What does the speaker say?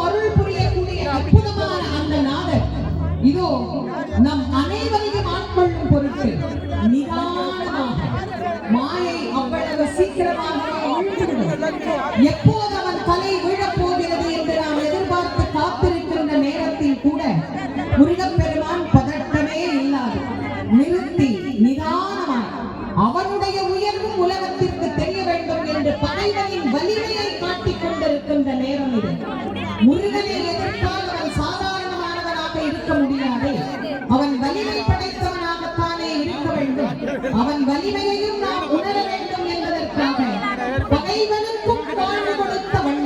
அருள் புரியக்கூடிய அற்புதமான அந்த நாதர். இதோ நம் அனைவரையும் ஆட்கொள்ளும் பொருட்டு நிதானமாக மாயை அவ்வளவு சீக்கிரமாக எப்போது அவன் தலை விழப் என்று நாம் எதிர்பார்த்து காத்திருக்கின்ற நேரத்தில் கூட முருகப்பெருமான் பதட்டமே இல்லாது நிறுத்தி நிதானமாக அவனுடைய உயர்வும் உலகத்திற்கு தெரிய வேண்டும் என்று பகைவனின் வலிமை அவன் வலிமையையும் நாம் உணர வேண்டும் என்பதற்காக.